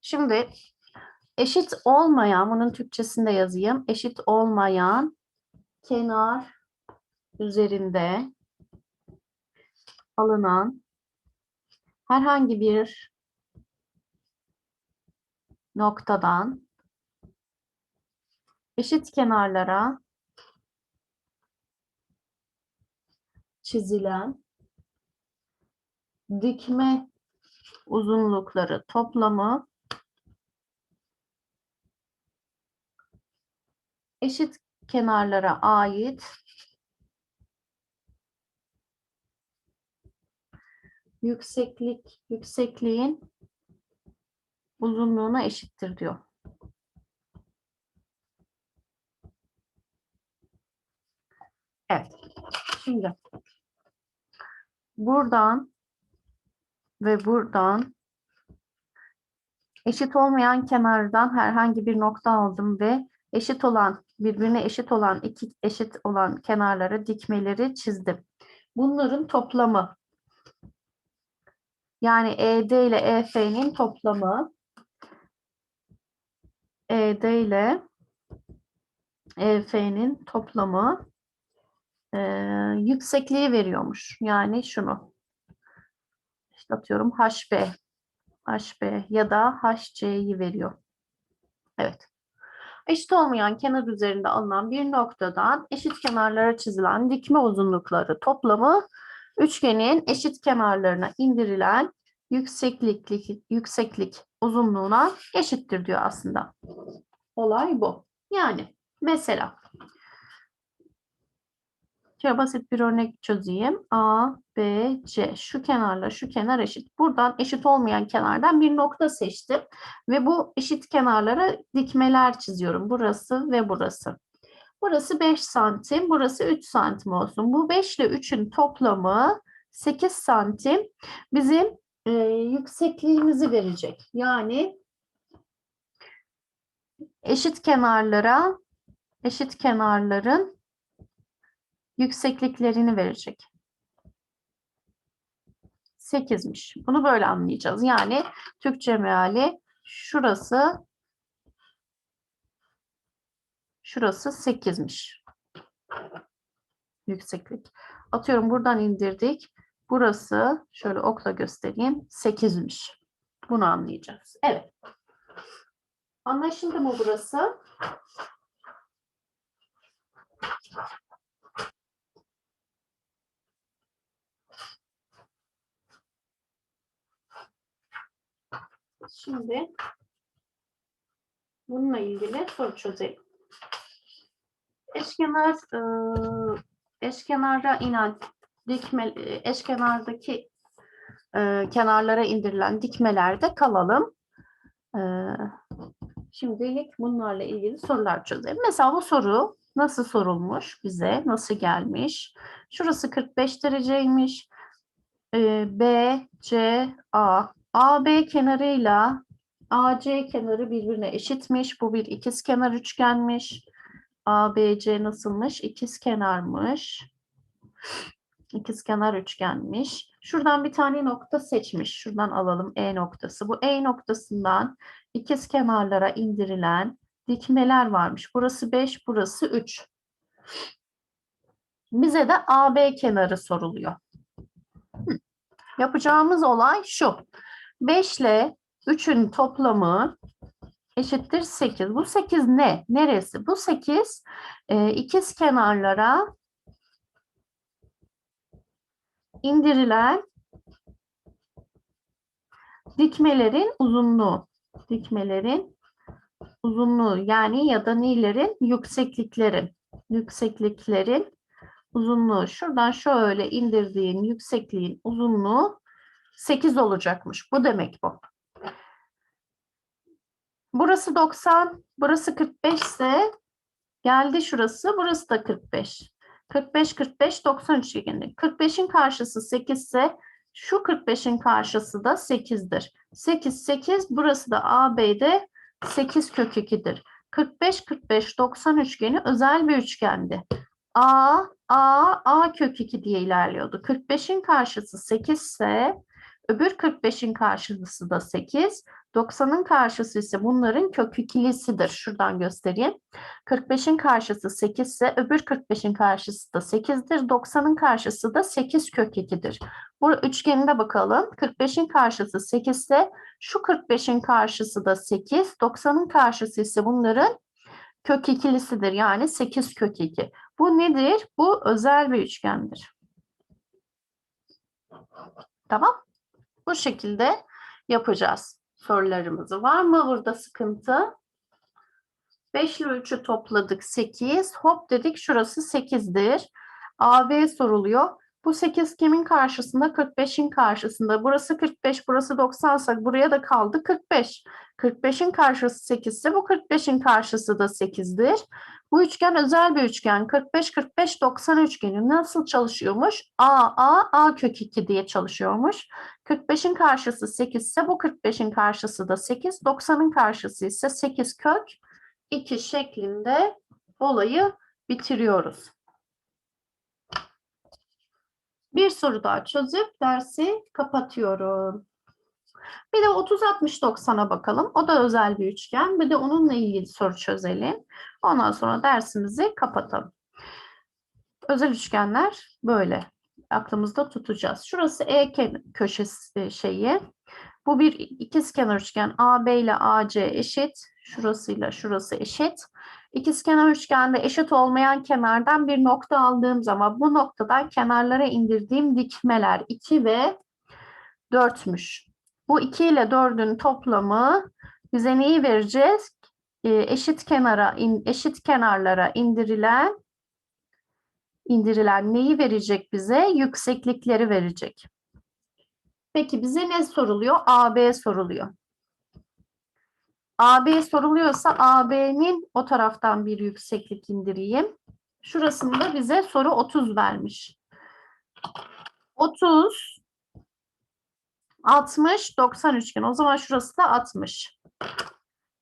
Şimdi eşit olmayan, bunun Türkçesinde yazayım. Eşit olmayan kenar üzerinde alınan herhangi bir noktadan eşit kenarlara çizilen dikme uzunlukları toplamı eşit kenarlara ait yükseklik yüksekliğin uzunluğuna eşittir diyor. Evet. Şimdi buradan ve buradan eşit olmayan kenardan herhangi bir nokta aldım ve eşit olan birbirine eşit olan iki eşit olan kenarlara dikmeleri çizdim. Bunların toplamı yani ED ile EF'nin toplamı ED ile EF'nin toplamı eee, yüksekliği veriyormuş. Yani şunu. İşte atıyorum HB. HB ya da HC'yi veriyor. Evet. Eşit olmayan kenar üzerinde alınan bir noktadan eşit kenarlara çizilen dikme uzunlukları toplamı üçgenin eşit kenarlarına indirilen yükseklik yükseklik uzunluğuna eşittir diyor aslında. Olay bu. Yani mesela Şöyle basit bir örnek çözeyim. A, B, C. Şu kenarla şu kenar eşit. Buradan eşit olmayan kenardan bir nokta seçtim. Ve bu eşit kenarlara dikmeler çiziyorum. Burası ve burası. Burası 5 santim, burası 3 santim olsun. Bu 5 ile 3'ün toplamı 8 santim bizim e, yüksekliğimizi verecek. Yani eşit kenarlara, eşit kenarların yüksekliklerini verecek. 8'miş. Bunu böyle anlayacağız. Yani Türkçe meali şurası şurası 8'miş. Yükseklik. Atıyorum buradan indirdik. Burası şöyle okla göstereyim 8'miş. Bunu anlayacağız. Evet. Anlaşıldı mı burası? Şimdi bununla ilgili soru çözelim. Eşkenar e, eşkenara inen dikme e, eşkenardaki e, kenarlara indirilen dikmelerde kalalım. E, şimdilik bunlarla ilgili sorular çözelim. Mesela bu soru nasıl sorulmuş bize? Nasıl gelmiş? Şurası 45 dereceymiş. E, B, C, A AB kenarıyla AC kenarı birbirine eşitmiş. Bu bir ikizkenar üçgenmiş. ABC nasılmış? İkizkenarmış. İkizkenar üçgenmiş. Şuradan bir tane nokta seçmiş. Şuradan alalım E noktası. Bu E noktasından ikiz kenarlara indirilen dikmeler varmış. Burası 5, burası 3. Bize de AB kenarı soruluyor. Yapacağımız olay şu. 5 ile 3'ün toplamı eşittir 8. Bu 8 ne? Neresi? Bu 8 e, ikiz kenarlara indirilen dikmelerin uzunluğu. Dikmelerin uzunluğu yani ya da nilerin yükseklikleri. Yüksekliklerin uzunluğu. Şuradan şöyle indirdiğin yüksekliğin uzunluğu 8 olacakmış. Bu demek bu. Burası 90, burası 45 ise geldi şurası, burası da 45. 45, 45, 93 şeklinde. 45'in karşısı 8 ise şu 45'in karşısı da 8'dir. 8, 8, burası da AB'de 8 kök 2'dir. 45, 45, 90 üçgeni özel bir üçgendi. A, A, A kök 2 diye ilerliyordu. 45'in karşısı 8 ise Öbür 45'in karşısı da 8. 90'ın karşısı ise bunların kök ikilisidir. Şuradan göstereyim. 45'in karşısı 8 ise öbür 45'in karşısı da 8'dir. 90'ın karşısı da 8 kök 2'dir. Bu üçgenine bakalım. 45'in karşısı 8 ise şu 45'in karşısı da 8. 90'ın karşısı ise bunların kök ikilisidir. Yani 8 kök 2. Bu nedir? Bu özel bir üçgendir. Tamam. Bu şekilde yapacağız sorularımızı. Var mı burada sıkıntı? 5 ile 3'ü topladık 8. Hop dedik şurası 8'dir. AB soruluyor. Bu 8 kimin karşısında? 45'in karşısında. Burası 45, burası 90 ise buraya da kaldı 45. 45'in karşısı 8 ise bu 45'in karşısı da 8'dir. Bu üçgen özel bir üçgen. 45-45-90 üçgeni nasıl çalışıyormuş? A, A, A kök 2 diye çalışıyormuş. 45'in karşısı 8 ise bu 45'in karşısı da 8. 90'ın karşısı ise 8 kök 2 şeklinde olayı bitiriyoruz. Bir soru daha çözüp dersi kapatıyorum. Bir de 30-60-90'a bakalım. O da özel bir üçgen. Bir de onunla ilgili soru çözelim. Ondan sonra dersimizi kapatalım. Özel üçgenler böyle. Aklımızda tutacağız. Şurası E köşesi şeyi. Bu bir ikizkenar üçgen. AB ile AC eşit. Şurasıyla şurası eşit. İkizkenar üçgende eşit olmayan kenardan bir nokta aldığım zaman bu noktadan kenarlara indirdiğim dikmeler 2 ve 4'müş. Bu 2 ile 4'ün toplamı bize neyi vereceğiz? Ee, eşit kenara eşit kenarlara indirilen indirilen neyi verecek bize? Yükseklikleri verecek. Peki bize ne soruluyor? AB soruluyor. AB soruluyorsa AB'nin o taraftan bir yükseklik indireyim. Şurasında bize soru 30 vermiş. 30 60 90 üçgen. O zaman şurası da 60.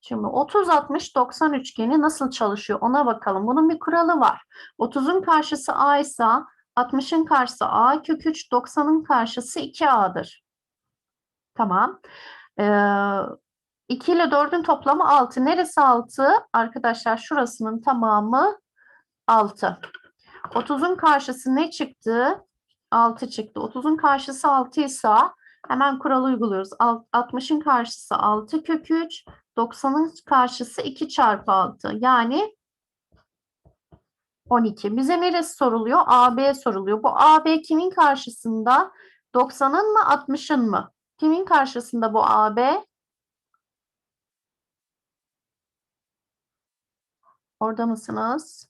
Şimdi 30 60 90 üçgeni nasıl çalışıyor ona bakalım. Bunun bir kuralı var. 30'un karşısı A ise 60'ın karşısı A kök 3 90'ın karşısı 2A'dır. Tamam. Ee, 2 ile 4'ün toplamı 6. Neresi 6? Arkadaşlar şurasının tamamı 6. 30'un karşısı ne çıktı? 6 çıktı. 30'un karşısı 6 ise hemen kural uyguluyoruz. 60'ın karşısı 6 kök 3. 90'ın karşısı 2 çarpı 6. Yani 12. Bize neresi soruluyor? AB soruluyor. Bu AB kimin karşısında? 90'ın mı 60'ın mı? Kimin karşısında bu AB? Orada mısınız?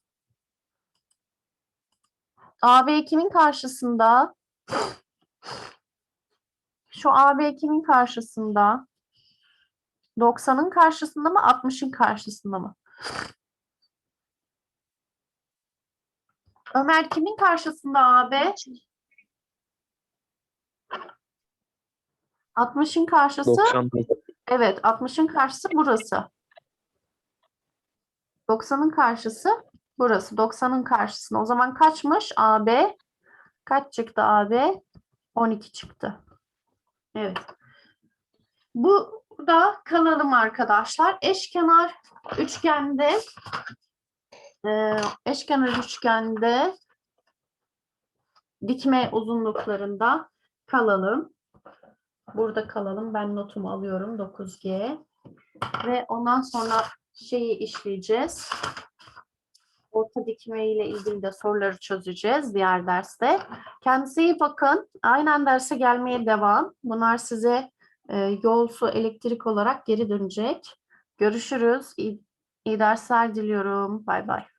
AB kimin karşısında? Şu AB kimin karşısında? 90'ın karşısında mı 60'ın karşısında mı? Ömer kimin karşısında AB? 60'ın karşısı 90 evet 60'ın karşısı burası. 90'ın karşısı burası. 90'ın karşısına. O zaman kaçmış AB? Kaç çıktı AB? 12 çıktı. Evet. Bu da kalalım arkadaşlar. Eşkenar üçgende e, eşkenar üçgende dikme uzunluklarında kalalım. Burada kalalım. Ben notumu alıyorum 9G. Ve ondan sonra şeyi işleyeceğiz. Orta dikme ile ilgili de soruları çözeceğiz diğer derste. Kendinize iyi bakın. Aynen derse gelmeye devam. Bunlar size yol, su, elektrik olarak geri dönecek. Görüşürüz. İyi, iyi dersler diliyorum. Bay bay.